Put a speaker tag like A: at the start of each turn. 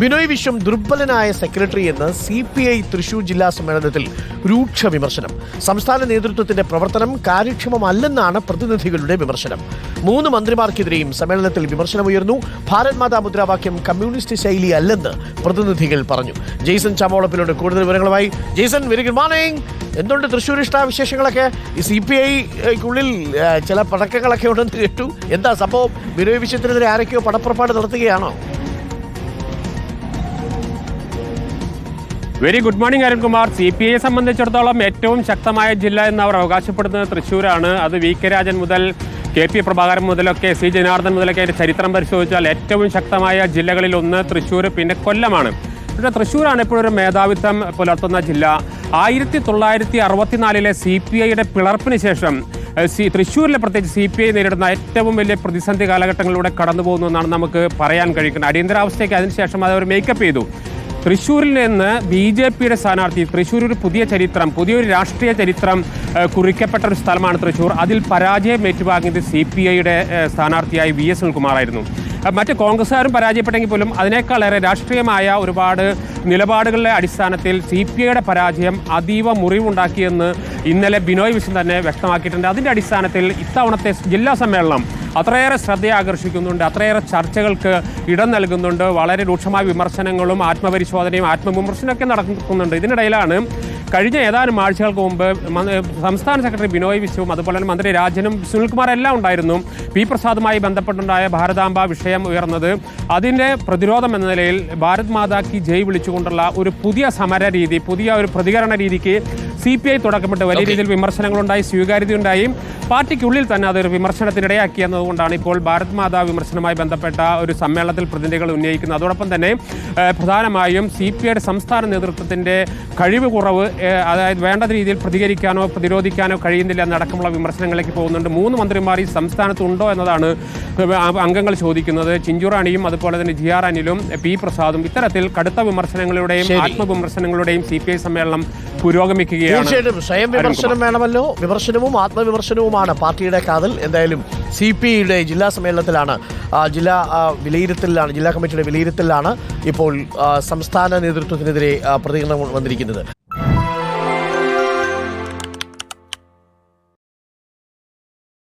A: ബിനോയ് വിശ്വം ദുർബലനായ സെക്രട്ടറി എന്ന് C P I Thrissur ജില്ലാ സമ്മേളനത്തിൽ രൂക്ഷ വിമർശനം. സംസ്ഥാന നേതൃത്വത്തിന്റെ പ്രവർത്തനം കാര്യക്ഷമമല്ലെന്നാണ് പ്രതിനിധികളുടെ വിമർശനം. മൂന്ന് മന്ത്രിമാർക്കെതിരെയും സമ്മേളനത്തിൽ വിമർശനമുയർന്നു. ഭാരത് മാതാ മുദ്രാവാക്യം കമ്മ്യൂണിസ്റ്റ് ശൈലി അല്ലെന്ന് പ്രതിനിധികൾ പറഞ്ഞു. ജെയ്സൺ ചാമോളപ്പിലോട് കൂടുതൽ വിവരങ്ങളുമായി. ജെയ്സൺ വെരി ഗുഡ് മോർണിംഗ് എന്തുണ്ട് തൃശ്ശൂർ ഇഷ്ട വിശേഷങ്ങളൊക്കെ ഈ സി പി ഐക്കുള്ളിൽ ചില പടക്കങ്ങളൊക്കെ ഉണ്ടെന്ന് കേട്ടു. എന്താ സംഭവം? ബിനോയ് വിശ്വത്തിനെതിരെ ആരൊക്കെയോ പടപ്പുറപ്പാട് നടത്തുകയാണോ?
B: Very good morning Arunkumar. C P ഐയെ സംബന്ധിച്ചിടത്തോളം ഏറ്റവും ശക്തമായ ജില്ല എന്ന് അവർ അവകാശപ്പെടുന്നത് തൃശ്ശൂരാണ്. അത് വി കെ രാജൻ മുതൽ കെ പി പ്രഭാകരൻ മുതലൊക്കെ സി ജനാർദ്ദൻ മുതലൊക്കെ അതിന്റെ ചരിത്രം പരിശോധിച്ചാൽ ഏറ്റവും ശക്തമായ ജില്ലകളിൽ ഒന്ന് തൃശ്ശൂർ പിന്നെ കൊല്ലമാണ്. പക്ഷേ തൃശ്ശൂരാണ് ഇപ്പോഴൊരു മേധാവിത്വം പുലർത്തുന്ന ജില്ല. ആയിരത്തി തൊള്ളായിരത്തി അറുപത്തിനാലിലെ സി പി ഐയുടെ പിളർപ്പിന് ശേഷം സി തൃശ്ശൂരിലെ പ്രത്യേകിച്ച് സി പി ഐ നേരിടുന്ന ഏറ്റവും വലിയ പ്രതിസന്ധി കാലഘട്ടങ്ങളിലൂടെ കടന്നു പോകുന്നു എന്നാണ് നമുക്ക് പറയാൻ കഴിയുന്നത്. അടിയന്തരാവസ്ഥയ്ക്ക് അതിനുശേഷം അത് അവർ മേക്കപ്പ് ചെയ്തു. തൃശ്ശൂരിൽ നിന്ന് ബി ജെ പിയുടെ സ്ഥാനാർത്ഥി തൃശ്ശൂർ ഒരു പുതിയ ചരിത്രം പുതിയൊരു രാഷ്ട്രീയ ചരിത്രം കുറിക്കപ്പെട്ട ഒരു സ്ഥലമാണ് തൃശ്ശൂർ. അതിൽ പരാജയം ഏറ്റുവാങ്ങിയത് സി പി ഐയുടെ സ്ഥാനാർത്ഥിയായി വി എസ് സുനിൽകുമാറായിരുന്നു. മറ്റ് കോൺഗ്രസ്സുകാരും പരാജയപ്പെട്ടെങ്കിൽ പോലും അതിനേക്കാളേറെ രാഷ്ട്രീയമായ ഒരുപാട് നിലപാടുകളുടെ അടിസ്ഥാനത്തിൽ സി പി ഐയുടെ പരാജയം അതീവ മുറിവുണ്ടാക്കിയെന്ന് ഇന്നലെ ബിനോയ് വിശ്വൻ തന്നെ വ്യക്തമാക്കിയിട്ടുണ്ട്. അതിന്റെ അടിസ്ഥാനത്തിൽ ഇത്തവണത്തെ ജില്ലാ സമ്മേളനം അത്രയേറെ ശ്രദ്ധയെ ആകർഷിക്കുന്നുണ്ട് അത്രയേറെ ചർച്ചകൾക്ക് ഇടം നൽകുന്നുണ്ട് വളരെ രൂക്ഷമായ വിമർശനങ്ങളും ആത്മപരിശോധനയും ആത്മവിമർശനമൊക്കെ നടക്കുന്നുണ്ട്. ഇതിനിടയിലാണ് കഴിഞ്ഞ ഏതാനും ആഴ്ചകൾക്ക് മുമ്പ് സംസ്ഥാന സെക്രട്ടറി ബിനോയ് വിശ്വവും അതുപോലെ തന്നെ മന്ത്രി രാജനും സുനിൽകുമാർ എല്ലാം ഉണ്ടായിരുന്നു. പി പ്രസാദുമായി ബന്ധപ്പെട്ടുണ്ടായ ഭാരതാംബ വിഷയം ഉയർന്നത് അതിന്റെ പ്രതിരോധം എന്ന നിലയിൽ ഭാരത് മാതാ കി ജയ് വിളിച്ചുകൊണ്ടുള്ള ഒരു പുതിയ സമര രീതി പുതിയ ഒരു പ്രതികരണ രീതിക്ക് സി പി ഐ തുടക്കമിട്ട് വലിയ രീതിയിൽ വിമർശനങ്ങളുണ്ടായി സ്വീകാര്യതയുണ്ടായി. പാർട്ടിക്കുള്ളിൽ തന്നെ അതൊരു വിമർശനത്തിനിടയാക്കി എന്നതുകൊണ്ടാണ് ഇപ്പോൾ ഭാരത് മാതാ വിമർശനവുമായി ബന്ധപ്പെട്ട ഒരു സമ്മേളനത്തിൽ പ്രതിനിധികൾ ഉന്നയിക്കുന്നത്. അതോടൊപ്പം തന്നെ പ്രധാനമായും സി പി ഐയുടെ സംസ്ഥാന നേതൃത്വത്തിന്റെ കഴിവ് കുറവ് അതായത് വേണ്ട രീതിയിൽ പ്രതികരിക്കാനോ പ്രതിരോധിക്കാനോ കഴിയുന്നില്ല എന്നടക്കമുള്ള വിമർശനങ്ങളിലേക്ക് പോകുന്നുണ്ട്. മൂന്ന് മന്ത്രിമാർ ഈ സംസ്ഥാനത്തുണ്ടോ എന്നതാണ് അംഗങ്ങൾ ചോദിക്കുന്നത്. ചിഞ്ചുറാണിയും അതുപോലെ തന്നെ ജി ആർ അനിലും പി പ്രസാദും ഇത്തരത്തിൽ കടുത്ത വിമർശനങ്ങളുടെയും. ആത്മവിമർശനങ്ങളുടെയും സി പി ഐ സമ്മേളനം പുരോഗമിക്കുകയാണ്
A: തീർച്ചയായിട്ടും. സ്വയം വിമർശനം വേണമല്ലോ. വിമർശനവും ആത്മവിമർശനവുമാണ് പാർട്ടിയുടെ കാതൽ. എന്തായാലും സി പി ഐയുടെ ജില്ലാ സമ്മേളനത്തിലാണ് ജില്ലാ വിലയിരുത്തലിലാണ് ജില്ലാ കമ്മിറ്റിയുടെ വിലയിരുത്തലിലാണ് ഇപ്പോൾ സംസ്ഥാന നേതൃത്വത്തിനെതിരെ പ്രതികരണം വന്നിരിക്കുന്നത്.